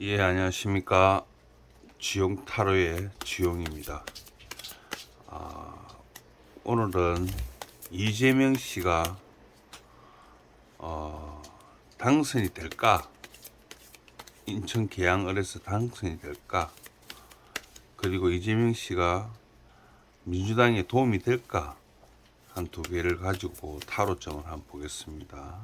예, 안녕하십니까. 지용 타로의 지용입니다. 아, 오늘은 이재명 씨가 어, 당선이 될까? 인천 계양을에서 당선이 될까? 그리고 이재명 씨가 민주당에 도움이 될까? 한 두 개를 가지고 타로점을 한번 보겠습니다.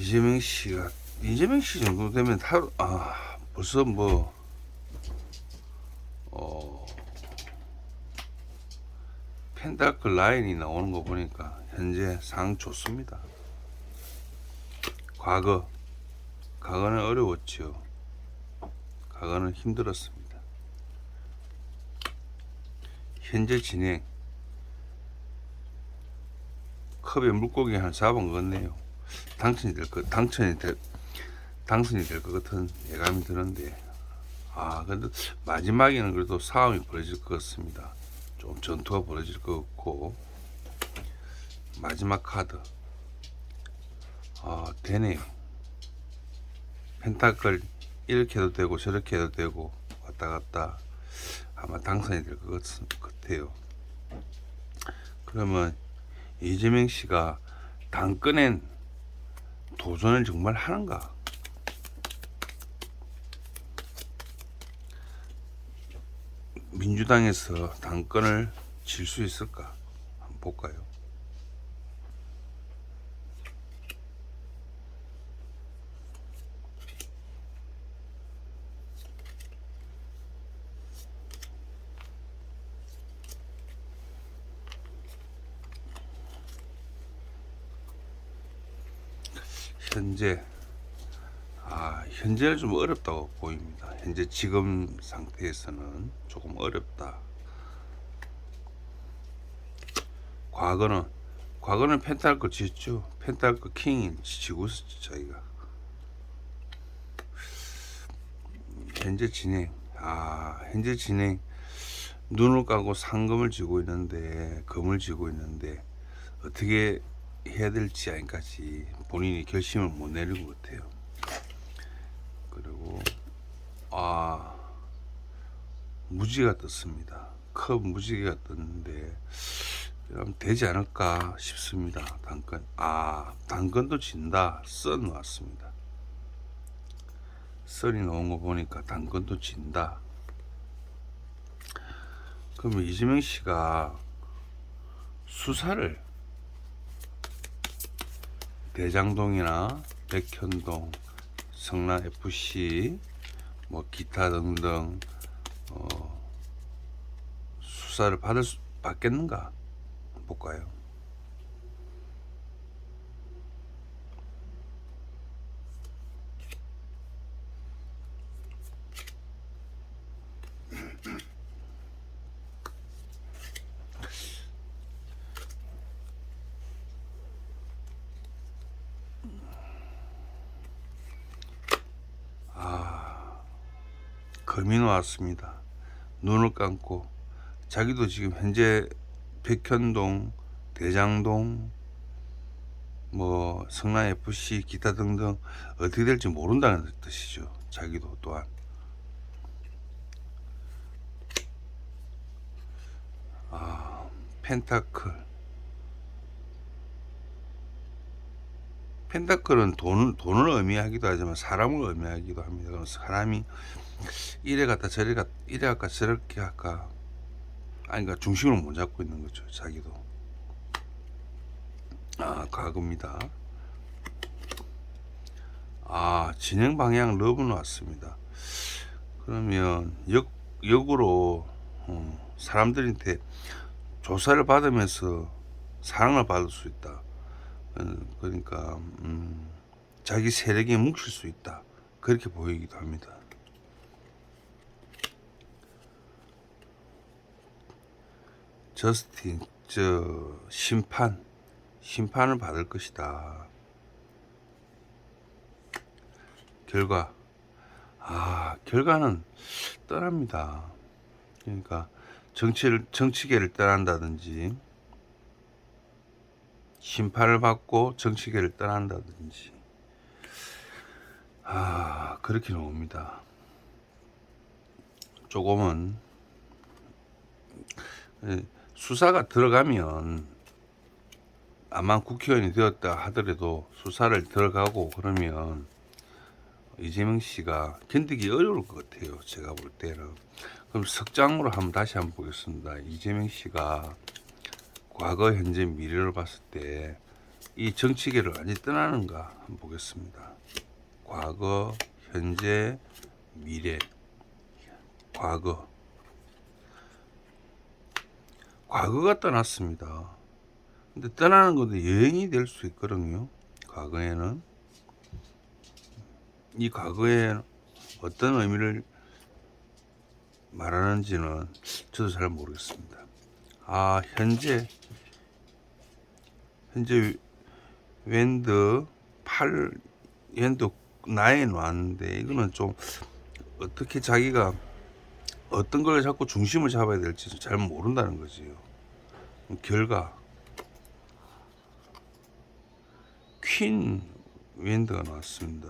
이재명 씨가 이재명 씨 정도 되면 타, 아 벌써 뭐 어, 펜타클 라인이 나오는 거 보니까 현재 상 좋습니다. 과거 과거는 어려웠죠. 과거는 힘들었습니다. 현재 진행 컵에 물고기 한 4번 걷네요. 당첨이 될 것, 당첨이 될, 당선이 될 것 같은 예감이 드는데, 아, 근데 마지막에는 그래도 싸움이 벌어질 것 같습니다. 좀 전투가 벌어질 것 같고, 마지막 카드, 아, 되네요. 펜타클 이렇게 해도 되고, 저렇게 해도 되고, 왔다 갔다 아마 당선이 될 것 같아요. 그러면 이재명 씨가 당권엔 도전을 정말 하는가? 민주당에서 당권을 질 수 있을까? 한번 볼까요? 현재 아 현재는 좀 어렵다고 보입니다. 현재 지금 상태에서는 조금 어렵다. 과거는 과거는 펜타클 지었죠. 펜타클 킹이 지고 있었죠 저희가. 현재 진행 아 현재 진행 눈을 감고 상금을 쥐고 있는데 금을 쥐고 있는데 어떻게 해야 될지 아직까지 본인이 결심을 못 내린 것 같아요. 그리고 아 무지가 떴습니다. 컵 무지개가 떴는데 그럼 되지 않을까 싶습니다. 당근 아 당근도 진다. 썬 왔습니다. 썬이 나온 거 보니까 당근도 진다. 그러면 이재명 씨가 수사를 대장동이나 백현동, 성남 FC, 뭐 기타 등등 어, 수사를 받을 수 받겠는가 볼까요? 금이 나왔습니다. 눈을 감고 자기도 지금 현재 백현동, 대장동, 뭐 성남 FC 기타 등등 어떻게 될지 모른다는 뜻이죠. 자기도 또한 아 펜타클 펜타클은 돈, 돈을 의미하기도 하지만 사람을 의미하기도 합니다. 그럼 사람이 이래 갔다 저래 갔다 이래 할까 저렇게 할까. 아니 그러니까 중심을 못 잡고 있는 거죠 자기도. 아 과거입니다. 아 진행 방향 러브는 왔습니다. 그러면 역, 역으로 어, 사람들한테 조사를 받으면서 사랑을 받을 수 있다. 어, 어, 그러니까 음, 자기 세력에 뭉칠 수 있다 그렇게 보이기도 합니다. 저스틴 저 심판 심판을 받을 것이다. 결과 아 결과는 떠납니다. 그러니까 정치를 정치계를 떠난다든지 심판을 받고 정치계를 떠난다든지 아 그렇게 나옵니다. 조금은 예, 수사가 들어가면 아마 국회의원이 되었다 하더라도 수사를 들어가고 그러면 이재명 씨가 견디기 어려울 것 같아요. 제가 볼 때는. 그럼 석장으로 한번 다시 한번 보겠습니다. 이재명 씨가 과거, 현재, 미래를 봤을 때 이 정치계를 완전히 떠나는가 한번 보겠습니다. 과거, 현재, 미래. 과거. 과거가 떠났습니다. 근데 떠나는 것도 여행이 될 수 있거든요. 과거에는. 이 과거에 어떤 의미를 말하는지는 저도 잘 모르겠습니다. 아, 현재, 현재 웬드 8, 웬드 나에 놨는데, 이거는 좀 어떻게 자기가 어떤 걸 자꾸 중심을 잡아야 될지 잘 모른다는 거지요. 결과, 퀸 웬드가 나왔습니다.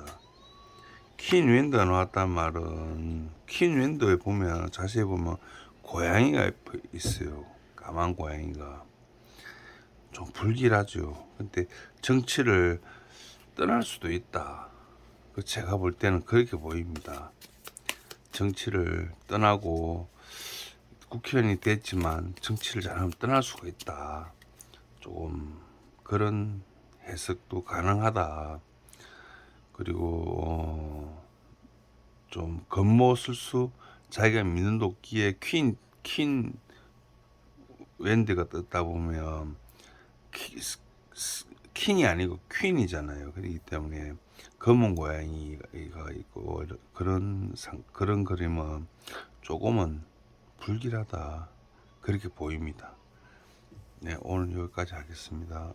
퀸 윈도가 나왔단 말은 퀸 윈도에 보면 자세히 보면 고양이가 있어요. 까만 고양이가 좀 불길하죠. 근데 정치를 떠날 수도 있다. 그 제가 볼 때는 그렇게 보입니다. 정치를 떠나고 국회의원이 됐지만 정치를 잘하면 떠날 수가 있다. 조금 그런 해석도 가능하다. 그리고 어, 좀 겉모술수 자기가 믿는 도끼에 퀸, 퀸 웬드가 떴다 보면 키, 킹이 아니고 퀸이잖아요. 그렇기 때문에 검은 고양이가 있고 그런 상, 그런 그림은 조금은 불길하다 그렇게 보입니다. 네 오늘 여기까지 하겠습니다.